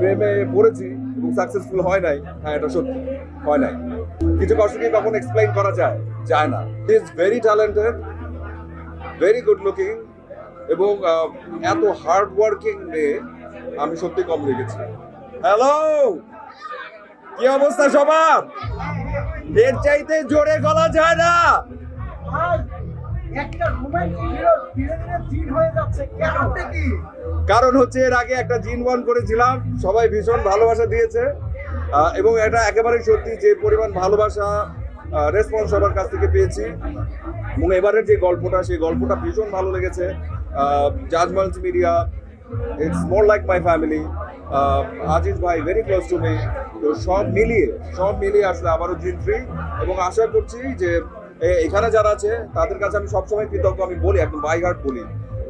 প্রেমে পড়েছি এবং সাকসেসফুল হয় নাই। হ্যাঁ এটা সত্যি। হয় নাই। কিছু কষ্টকে কখন এক্সপ্লেইন করা যায় যায় না। Is very talented very good looking এবং এত হার্ড ওয়ার্কিং মেয়ে আমি সত্যি কম দেখেছি। হ্যালো কি অবস্থা সবার? এর চাইতে জোরে গলা যায় না। কারণ হচ্ছে এর আগে একটা জিন ওয়ান করেছিলাম, সবাই ভীষণ ভালোবাসা দিয়েছে এবং এটা একেবারেই সত্যি যে পরিমাণ ভালোবাসা রেসপন্স সবার কাছ থেকে পেয়েছি। এবং এবারের যে গল্পটা, সেই গল্পটা ভীষণ ভালো লেগেছে। Jaaz multimedia it's more like my family Aziz ভাই ভেরি ক্লোজ টু মি তো সব মিলিয়ে সব মিলিয়ে আসলে আবারও জিন থ্রি এবং আশা করছি যে এখানে যারা আছে, তাদের কাছে আমি সবসময় কৃতজ্ঞ। আমি বলি, একদম বাই হার্ট বলি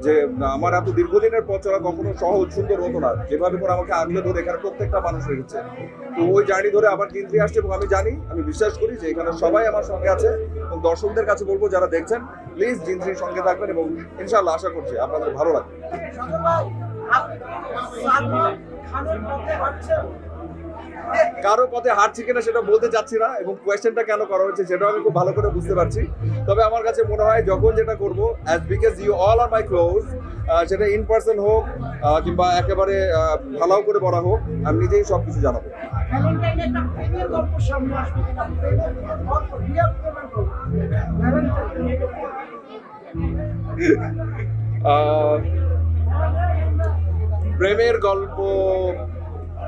যে আমার এত দীর্ঘদিনের পথ চলা কখনো সহজ, সুন্দর হতো না। যেভাবে করে আমাকে আগলে ধরে এখানে প্রত্যেকটা মানুষ রেখেছে। তো ওই জার্নি ধরে আবার কেন্দ্রে আসছে এবং আমি জানি, আমি বিশ্বাস করি যে এখানে সবাই আমার সঙ্গে আছে এবং দর্শকদের কাছে বলব, যারা দেখছেন প্লিজ জিন্ত্রির সঙ্গে থাকবেন এবং ইনশাল্লাহ আশা করছি আপনাদের ভালো লাগবে। কারও পথে হাঁটছি কিনা সেটা বলতে চাচ্ছি না এবং কোয়েশ্চেনটা কেন করা হচ্ছে সেটাও আমি খুব ভালো করে বুঝতে পারছি। তবে আমার কাছে মনে হয় যখন যেটা করব as because you all are my close সেটা ইন পার্সন হোক কিংবা একেবারে ভালো করে বলা হোক আমি নিজেই সব কিছু জানাব প্রেমের গল্প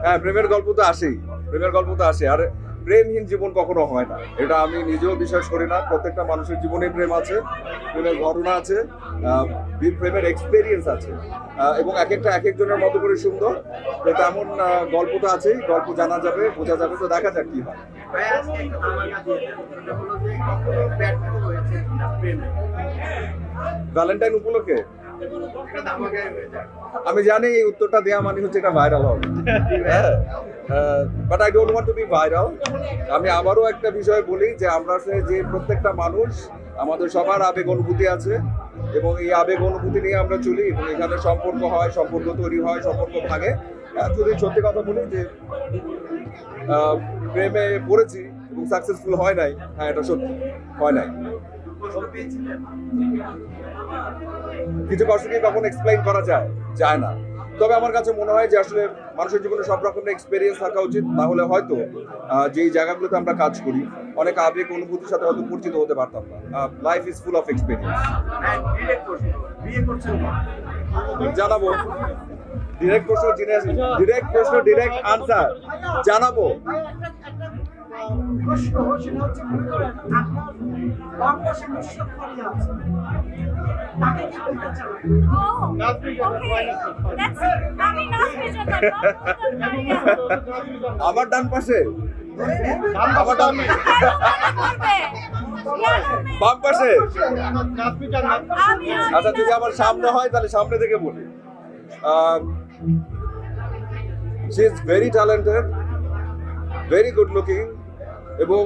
হ্যাঁ প্রেমের গল্প তো আসেই প্রেমের গল্প তো আসে আর প্রেমহীন জীবন কখনো হয় না। এটা আমি নিজেও বিশ্বাস করি না। প্রত্যেকটা মানুষের জীবনে প্রেম আছে প্রেমের ঘটনা আছে প্রেমের এক্সপেরিয়েন্স আছে। এবং এক একটা এক একজনের মতো করে সুন্দর। তো তেমন গল্প তো আছেই। গল্প জানা যাবে বোঝা যাবে তো দেখা যাক কি হয়। ভ্যালেন্টাইন উপলক্ষে? আমি জানি এই উত্তরটা দেওয়া মানে হচ্ছে এটা ভাইরাল হবে। হ্যাঁ but I don't want to be viral আমি আবারও একটা বিষয় বলি যে আমরা যে প্রত্যেকটা মানুষ আমাদের সবার আবেগ অনুভূতি আছে এবং এই আবেগ অনুভূতি নিয়ে আমরা চলি এবং এখানে সম্পর্ক হয় সম্পর্ক তৈরি হয় সম্পর্ক আহ, যদি সত্যি কথা বলি যে প্রেমে পড়েছি এবং সাকসেসফুল হয় নাই হ্যাঁ এটা সত্যি হয় নাই। কিছু কষ্টকে কখন এক্সপ্লেইন করা যায়? যায় না। তবে আমার কাছে মনে হয় যে আসলে মানুষের জীবনে সব রকমের এক্সপিরিয়েন্স থাকা উচিত। তাহলে হয়তো যেই জায়গাগুলোতে আমরা কাজ করি অনেক আবেগ অনুভূতির সাথে হয়তো পরিচিত হতে পারতাম না। Life is full of experience জানাব। ডিরেক্ট প্রশ্ন ডিরেক্ট প্রশ্ন ডিরেক্ট আনসার জানাব। প্রশ্ন সেটা হচ্ছে মনে করেন আপনার বাম পাশে মুশরফ করিয়া আছে। তাকে কি বলতে চান? Oh, আমার ডান পাশে। ডান বাম পাশে। আচ্ছা যদি আমার সামনে হয় তাহলে সামনে থেকে বলি। She is very talented very good looking এবং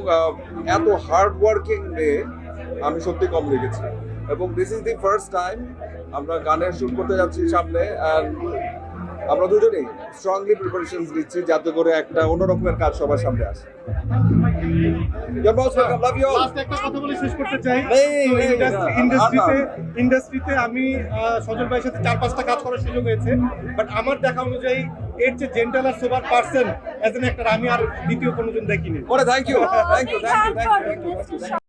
এত হার্ড ওয়ার্কিং মেয়ে আমি সত্যি কম দেখেছি এবং this is the first time আমরা গানের শুট করতে যাচ্ছি সামনে আমরা দুজনেই স্ট্রংলি প্রিপারেশন দিচ্ছি যাতে করে একটা অন্যরকমের কাজ সবার সামনে আসে। ইন্ডাস্ট্রিতে ইন্ডাস্ট্রিতে আমি সজল ভাইয়ের সাথে চার পাঁচটা কাজ করার সুযোগ হয়েছে। বাট আমার দেখা অনুযায়ী এর যে জেন্টাল আর সোবার পার্সন অ্যাজ একটা আমি আর দ্বিতীয় কোনোজন দেখিনি ওরে thank you thank you thank you thank you.